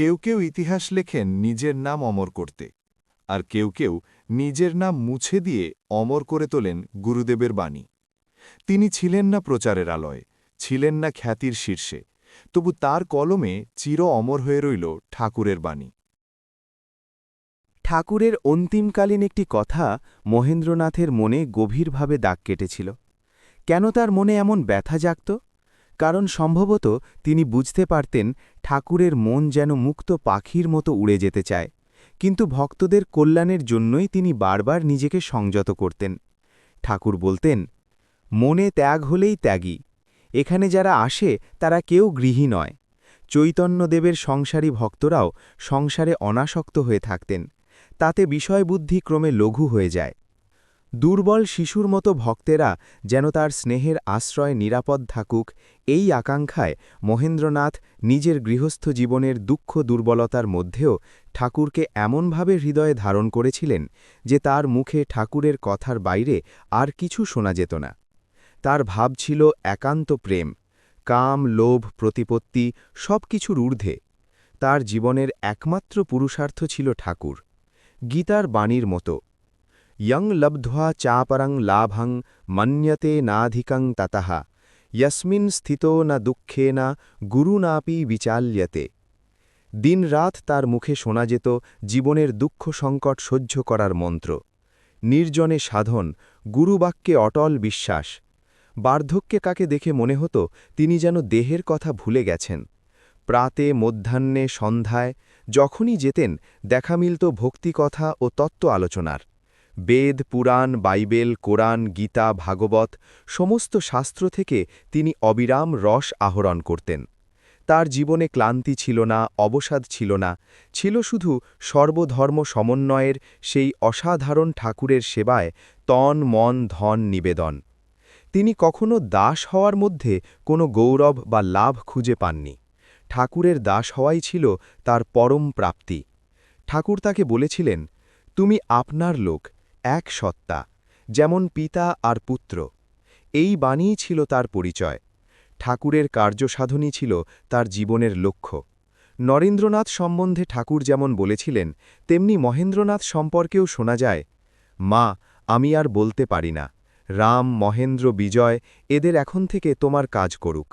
কেউ কেউ ইতিহাস লেখেন নিজের নাম অমর করতে, আর কেউ কেউ নিজের নাম মুছে দিয়ে অমর করে তোলেন গুরুদেবের বাণী। তিনি ছিলেন না প্রচারের আলয়, ছিলেন না খ্যাতির শীর্ষে, তবু তার কলমে চির অমর হয়ে রইল ঠাকুরের বাণী। ঠাকুরের অন্তিমকালীন একটি কথা মহেন্দ্রনাথের মনে গভীরভাবে দাগ কেটেছিল। কেন তার মনে এমন ব্যথা জাগত? কারণ সম্ভবত তিনি বুঝতে পারতেন ঠাকুরের মন যেন মুক্ত পাখির মতো উড়ে যেতে চায়, কিন্তু ভক্তদের কল্যাণের জন্যই তিনি বারবার নিজেকে সংযত করতেন। ঠাকুর বলতেন, মনে ত্যাগ হলেই ত্যাগী। এখানে যারা আসে, তারা কেউ গৃহী নয়। চৈতন্যদেবের সংসারী ভক্তরাও সংসারে অনাসক্ত হয়ে থাকতেন। তাতে বিষয়বুদ্ধি ক্রমে লঘু হয়ে যায়। দুর্বল শিশুর মতো ভক্তেরা যেন তার স্নেহের আশ্রয় নিরাপদ থাকুক, এই আকাঙ্ক্ষায় মহেন্দ্রনাথ নিজের গৃহস্থ জীবনের দুঃখ দুর্বলতার মধ্যেও ঠাকুরকে এমনভাবে হৃদয়ে ধারণ করেছিলেন যে তার মুখে ঠাকুরের কথার বাইরে আর কিছু শোনা যেত না। তার ভাব ছিল একান্ত প্রেম, কাম, লোভ, প্রতিপত্তি সব কিছুর ঊর্ধ্বে। তার জীবনের একমাত্র পুরুষার্থ ছিল ঠাকুর। গীতার বাণীর মতো ইয়ং লব্ধ্বা চাপরং লাভং মন্যতে নাধিকং ততঃ ইয়স্মিন স্থিত না দুঃখে না গুরুনাপি বিচাল্যতে দিনরাত তার মুখে শোনা যেত জীবনের দুঃখ সংকট সহ্য করার মন্ত্র। নির্জনে সাধন, গুরুবাক্যে অটল বিশ্বাস। বার্ধক্যে কাকে দেখে মনে হতো তিনি যেন দেহের কথা ভুলে গেছেন। প্রাতে, মধ্যাহ্নে, সন্ধ্যায়, যখনই যেতেন, দেখা মিলত ভক্তিকথা ও তত্ত্ব আলোচনার। বেদ, পুরাণ, বাইবেল, কোরআন, গীতা, ভাগবত সমস্ত শাস্ত্র থেকে তিনি অবিরাম রস আহরণ করতেন। তার জীবনে ক্লান্তি ছিল না, অবসাদ ছিল না, ছিল শুধু সর্বধর্ম সমন্বয়ের সেই অসাধারণ ঠাকুরের সেবায় তন, মন, ধন নিবেদন। তিনি কখনো দাস হওয়ার মধ্যে কোনো গৌরব বা লাভ খুঁজে পাননি। ঠাকুরের দাস হওয়াই ছিল তার পরম প্রাপ্তি। ঠাকুর তাকে বলেছিলেন, তুমি আপনার লোক এক সত্তা, যেমন পিতা আর পুত্র। এই বাণীই ছিল তার পরিচয়। ঠাকুরের কার্যসাধনই ছিল তার জীবনের লক্ষ্য। নরেন্দ্রনাথ সম্বন্ধে ঠাকুর যেমন বলেছিলেন, তেমনি মহেন্দ্রনাথ সম্পর্কেও শোনা যায়, মা, আমি আর বলতে পারি না। রাম, মহেন্দ্র, বিজয়, এদের এখন থেকে তোমার কাজ করুক।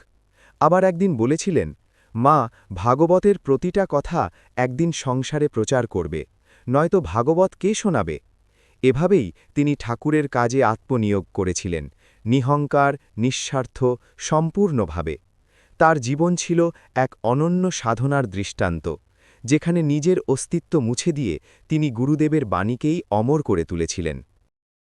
আবার একদিন বলেছিলেন, মা, ভাগবতের প্রতিটা কথা একদিন সংসারে প্রচার করবে, নয়তো ভাগবত কে শোনাবে? এভাবেই তিনি ঠাকুরের কাজে আত্মনিয়োগ করেছিলেন, নিহংকার, নিঃস্বার্থ, সম্পূর্ণভাবে। তার জীবন ছিল এক অনন্য সাধনার দৃষ্টান্ত, যেখানে নিজের অস্তিত্ব মুছে দিয়ে তিনি গুরুদেবের বাণীকেই অমর করে তুলেছিলেন।